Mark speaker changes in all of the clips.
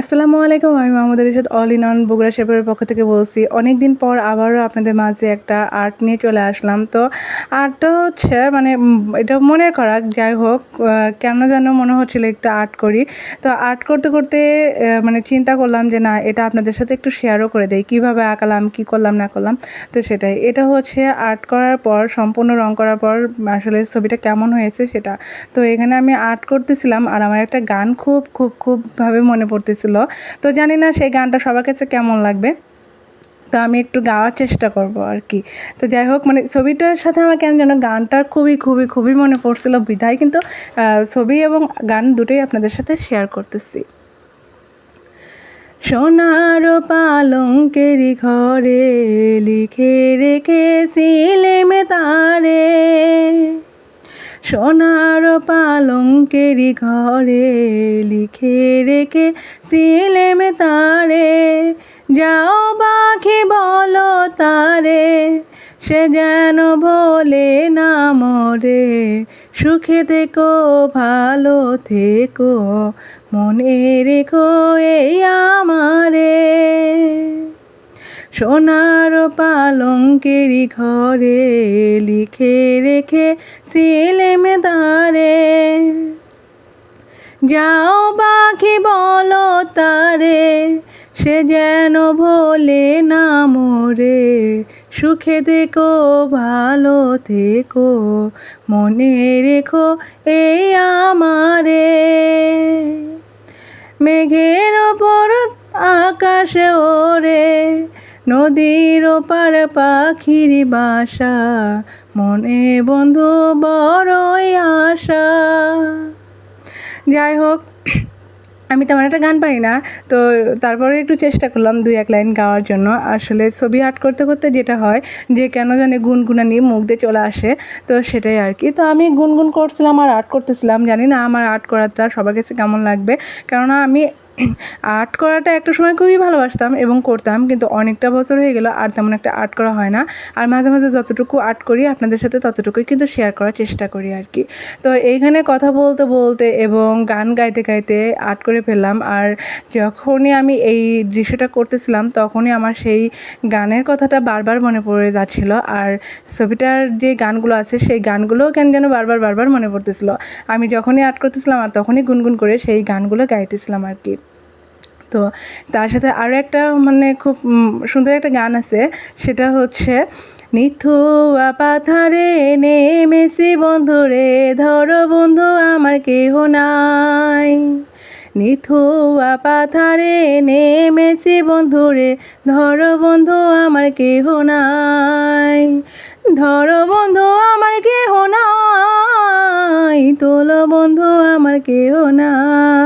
Speaker 1: আসসালামু আলাইকুম, আমি মাহমুদের ইরশাদ অল ইন অন বগুড়া শেপের পক্ষ থেকে বলছি। অনেক দিন পর আবারও আপনাদের মাঝে একটা আর্ট নিয়ে চলে আসলাম। তো আর্টটা হচ্ছে মানে এটা মনে করা, যাই হোক কেন যেন মনে হচ্ছিল একটু আর্ট করি। তো আর্ট করতে করতে মানে চিন্তা করলাম যে না, এটা আপনাদের সাথে একটু শেয়ারও করে দেই। কীভাবে আঁকালাম, কী করলাম, না করলাম? তো সেটাই। এটা হচ্ছে আর্ট করার পর, সম্পূর্ণ রং করার পর, আসলে ছবিটা কেমন হয়েছে সেটা। তো এখানে আমি আর্ট করতেছিলাম, আর আমার একটা গান খুব খুব খুবভাবে মনে পড়তেছিল তো জানি না সেই গানটা সবার কাছে কেমন লাগবে। তো আমি একটু গাওয়ার চেষ্টা করব আর কি। তো যাই হোক মানে ছবিটার সাথে আমার কেন যেন গানটার খুবই খুবই খুবই মনে পড়ছিল বিধায় কিন্তু ছবি এবং গান দুটোই আপনাদের সাথে শেয়ার করতেছি। সোনার পালঙ্কেরি ঘরে লিখে রেখেছিলেম তারে। সোনার পালঙ্কেরি ঘরে লিখে রেখে সিলেম তারে। যাও পাখি, বলো তারে, সে যেন ভোলে না মরে। সুখে থেকো, ভালো থেকো, মনে রেখো এই আমারে। সোনার পালঙ্কেরি ঘরে লিখে রেখে সিলেম দারে যাও পাখি বলো তারে, সে যেন ভোলে না মোরে। সুখে থেকো, ভালো থেকো, মনে রেখো এই আমারে। মেঘের ওপর আকাশে ওরে নদীর ওপার পাখির বাসা, মনে বন্ধু বড়ই আশা। যাই হোক, আমি তেমন একটা গান পারি না, তো তারপরে একটু চেষ্টা করলাম দুই এক লাইন গাওয়ার জন্য। আসলে ছবি আর্ট করতে করতে যেটা হয় যে, কেন জানি গুনগুনানি মুখ দিয়ে চলে আসে, তো সেটাই আর কি। তো আমি গুনগুন করছিলাম আর আর্ট করতেছিলাম, জানি না আমার আর্ট করাটা সবার কাছে কেমন লাগবে। কেননা আমি আর্ট করাটা একটা সময় খুবই ভালোবাসতাম এবং করতাম, কিন্তু অনেকটা বছর হয়ে গেল আর তেমন একটা আর্ট করা হয় না। আর মাঝে মাঝে যতটুকু আর্ট করি, আপনাদের সাথে ততটুকুই কিন্তু শেয়ার করার চেষ্টা করি আর কি। তো এইখানে কথা বলতে বলতে এবং গান গাইতে গাইতে আর্ট করে ফেললাম। আর যখনই আমি এই দৃশ্যটা করতেছিলাম, তখনই আমার সেই গানের কথাটা বারবার মনে পড়ে যাচ্ছিল। আর ছবিটার যে গানগুলো আছে, সেই গানগুলোও কেন যেন বারবার বারবার মনে পড়তেছিল। আমি যখনই আর্ট করতেছিলাম আর তখনই গুনগুন করে সেই গানগুলো গাইতেছিলাম আর কি। তো তার সাথে আরও একটা মানে খুব সুন্দর একটা গান আছে, সেটা হচ্ছে, নিথুয়া পাথারে নেমেছি বন্ধুরে ধরো বন্ধু আমার কেহ নাই। নিথুয়া পাথারে নেমেছি বন্ধুরে ধরো বন্ধু আমার কেহ নাই। ধরো বন্ধু আমার কেহ নাই, তোলো বন্ধু আমার কেহ নাই।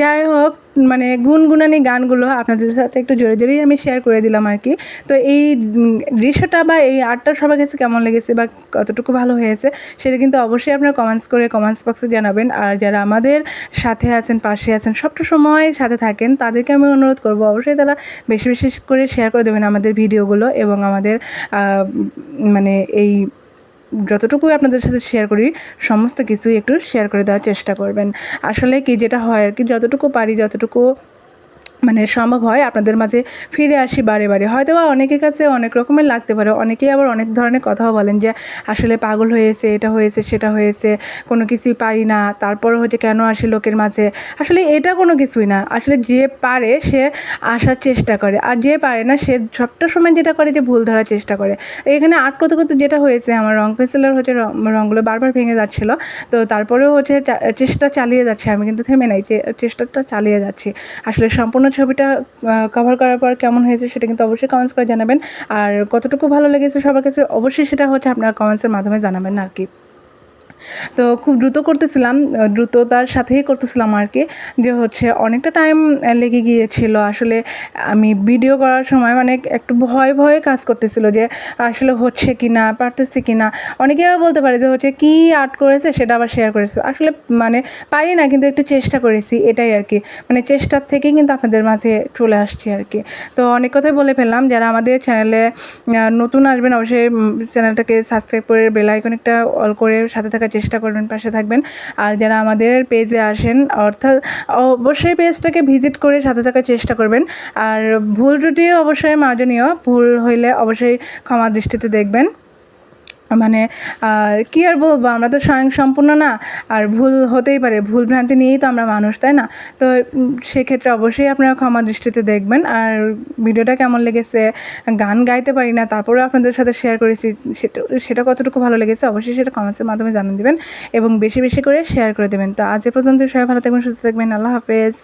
Speaker 1: যাই হোক মানে গুনগুনানি গানগুলো আপনাদের সাথে একটু জোরে জোরেই আমি শেয়ার করে দিলাম আর কি। তো এই দৃশ্যটা বা এই আর্টটা সবার কাছে কেমন লেগেছে বা কতটুকু ভালো হয়েছে, সেটা কিন্তু অবশ্যই আপনারা কমেন্টস করে কমেন্টস বক্সে জানাবেন। আর যারা আমাদের সাথে আছেন, পাশে আছেন, সবটা সময় সাথে থাকেন, তাদেরকে আমি অনুরোধ করব অবশ্যই তারা বেশি বেশি করে শেয়ার করে দেবেন আমাদের ভিডিওগুলো এবং আমাদের মানে এই যতটুকু আপনাদের সাথে শেয়ার করি, সমস্ত কিছুই একটু শেয়ার করে দেওয়ার চেষ্টা করবেন। আসলে কি যেটা হয় আর কি, যতটুকু পারি, যতটুকু মানে সম্ভব হয় আপনাদের মাঝে ফিরে আসি বারে বারে। হয়তো বা অনেকের কাছে অনেক রকমের লাগতে পারে, অনেকেই আবার অনেক ধরনের কথাও বলেন যে, আসলে পাগল হয়েছে, এটা হয়েছে, সেটা হয়েছে, কোনো কিছুই পারি না তারপর হচ্ছে কেন আসি লোকের মাঝে? আসলে এটা কোনো কিছুই না। আসলে যে পারে সে আসার চেষ্টা করে, আর যে পারে না সে সবটা সময় যেটা করে যে ভুল ধরার চেষ্টা করে। এখানে আর্ট করতে করতে যেটা হয়েছে, আমার রং পেন্সিলের হচ্ছে রঙগুলো বারবার ভেঙে যাচ্ছিল, তো তারপরেও হচ্ছে চেষ্টা চালিয়ে যাচ্ছে, আমি কিন্তু থেমে নাই চেষ্টাটা চালিয়ে যাচ্ছি। আসলে সম্পূর্ণ ছবিটা কভার করার পর কেমন হয়েছে সেটা কিন্তু অবশ্যই কমেন্টস করে জানাবেন। আর কতটুকু ভালো লেগেছে সবার কাছে, অবশ্যই সেটা হচ্ছে আপনারা কমেন্টসের মাধ্যমে জানাবেন আর কি। তো খুব দ্রুত করতেছিলাম দ্রুততার সাথেই করতেছিলাম আর কি। যে হচ্ছে অনেকটা টাইম লেগে গিয়েছিল। আসলে আমি ভিডিও করার সময় মানে একটু ভয় ভয়ে কাজ করতেছিল যে, আসলে হচ্ছে কি না পারতেছি কি না অনেকে বলতে পারে যে, হচ্ছে কী আর্ট করেছে, সেটা আবার শেয়ার করেছে। আসলে মানে পারি না, কিন্তু একটু চেষ্টা করেছি, এটাই আর কি। মানে চেষ্টার থেকেই কিন্তু আপনাদের মাঝে চলে আসছি আর কি। তো অনেক কথাই বলে ফেললাম। যারা আমাদের চ্যানেলে নতুন আসবেন, অবশ্যই চ্যানেলটাকে সাবস্ক্রাইব করে বেল আইকন একটা অল করে সাথে থাকার চেষ্টা করবেন, পাশে থাকবেন। আর যারা আমাদের পেজে আসেন, অর্থাৎ অবশ্যই পেজটাকে ভিজিট করে সাথে থাকার চেষ্টা করবেন। আর ভুল ত্রুটিও অবশ্যই মার্জনীয়, ভুল হইলে অবশ্যই ক্ষমা দৃষ্টিতে দেখবেন। মানে কি আর বলব, আমরা তো স্বয়ং সম্পূর্ণ না, আর ভুল হতেই পারে, ভুল ভ্রান্তি নিয়েই তো আমরা মানুষ, তাই না? তো সেক্ষেত্রে অবশ্যই আপনারা ক্ষমা দৃষ্টিতে দেখবেন, আর ভিডিওটা কেমন লেগেছে, গান গাইতে পারি না, তারপরেও আপনাদের সাথে শেয়ার করেছি, সেটা সেটা কতটুকু ভালো লেগেছে, অবশ্যই সেটা কমেন্টসের মাধ্যমে জানিয়ে দেবেন, এবং বেশি বেশি করে শেয়ার করে দেবেন। তো আজ এ পর্যন্ত সবাই ভালো থাকবেন, সুস্থ থাকবেন, আল্লাহ হাফেজ।